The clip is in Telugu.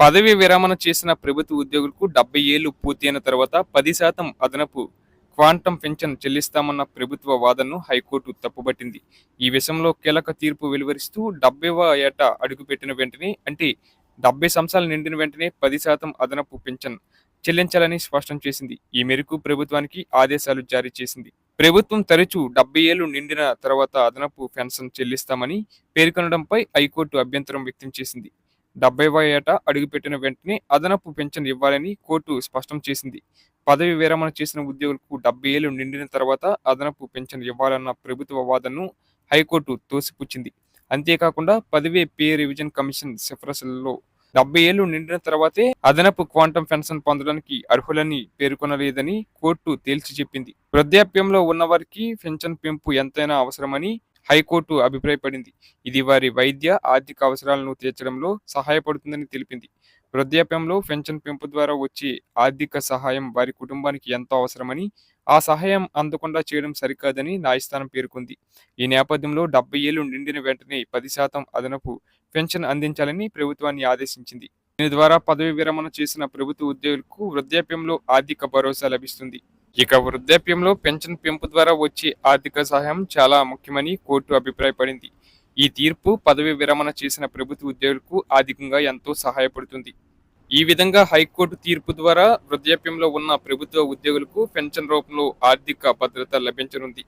పదవి విరమణ చేసిన ప్రభుత్వ ఉద్యోగులకు డెబ్బై ఏళ్ళు పూర్తయిన తర్వాత పది శాతం అదనపు క్వాంటం పెన్షన్ చెల్లిస్తామన్న ప్రభుత్వ వాదనను హైకోర్టు తప్పుపట్టింది ఈ విషయంలో కీలక తీర్పు వెలువరిస్తూ డెబ్బైవ ఏట అడుగుపెట్టిన వెంటనే అంటే డెబ్బై సంవత్సరాలు నిండిన వెంటనే పది శాతం అదనపు పెన్షన్ చెల్లించాలని స్పష్టం చేసింది. ఈ మేరకు ప్రభుత్వానికి ఆదేశాలు జారీ చేసింది. ప్రభుత్వం తరచూ డెబ్బై ఏళ్ళు నిండిన తర్వాత అదనపు పెన్షన్ చెల్లిస్తామని పేర్కొనడంపై హైకోర్టు అభ్యంతరం వ్యక్తం చేసింది. డెబ్బైవ ఏట అడుగుపెట్టిన వెంటనే అదనపు పెన్షన్ ఇవ్వాలని కోర్టు స్పష్టం చేసింది. పదవి విరమణ చేసిన ఉద్యోగులకు డెబ్బై ఏళ్ళు నిండిన తర్వాత అదనపు పెన్షన్ ఇవ్వాలన్న ప్రభుత్వ వాదనను హైకోర్టు తోసిపుచ్చింది. అంతేకాకుండా పదవి పే రివిజన్ కమిషన్ సిఫారసులలో డెబ్బై ఏళ్ళు నిండిన తర్వాతే అదనపు క్వాంటం పెన్షన్ పొందడానికి అర్హులని పేర్కొనలేదని కోర్టు తేల్చి చెప్పింది. వృద్ధాప్యంలో ఉన్నవారికి పెన్షన్ పెంపు ఎంతైనా అవసరమని హైకోర్టు అభిప్రాయపడింది. ఇది వారి వైద్య ఆర్థిక అవసరాలను తీర్చడంలో సహాయపడుతుందని తెలిపింది. వృద్ధాప్యంలో పెన్షన్ పెంపు ద్వారా వచ్చే ఆర్థిక సహాయం వారి కుటుంబానికి ఎంతో అవసరమని ఆ సహాయం అందకుండా చేయడం సరికాదని న్యాయస్థానం పేర్కొంది. ఈ నేపథ్యంలో డెబ్బై ఏళ్ళు నిండిన వెంటనే పది శాతం అదనపు పెన్షన్ అందించాలని ప్రభుత్వాన్ని ఆదేశించింది. దీని ద్వారా పదవి విరమణ చేసిన ప్రభుత్వ ఉద్యోగులకు వృద్ధాప్యంలో ఆర్థిక భరోసా లభిస్తుంది. ఇక వృద్ధాప్యంలో పెన్షన్ పెంపు ద్వారా వచ్చే ఆర్థిక సహాయం చాలా ముఖ్యమని కోర్టు అభిప్రాయపడింది. ఈ తీర్పు పదవి విరమణ చేసిన ప్రభుత్వ ఉద్యోగులకు ఆర్థికంగా ఎంతో సహాయపడుతుంది. ఈ విధంగా హైకోర్టు తీర్పు ద్వారా వృద్ధాప్యంలో ఉన్న ప్రభుత్వ ఉద్యోగులకు పెన్షన్ రూపంలో ఆర్థిక భద్రత లభించనుంది.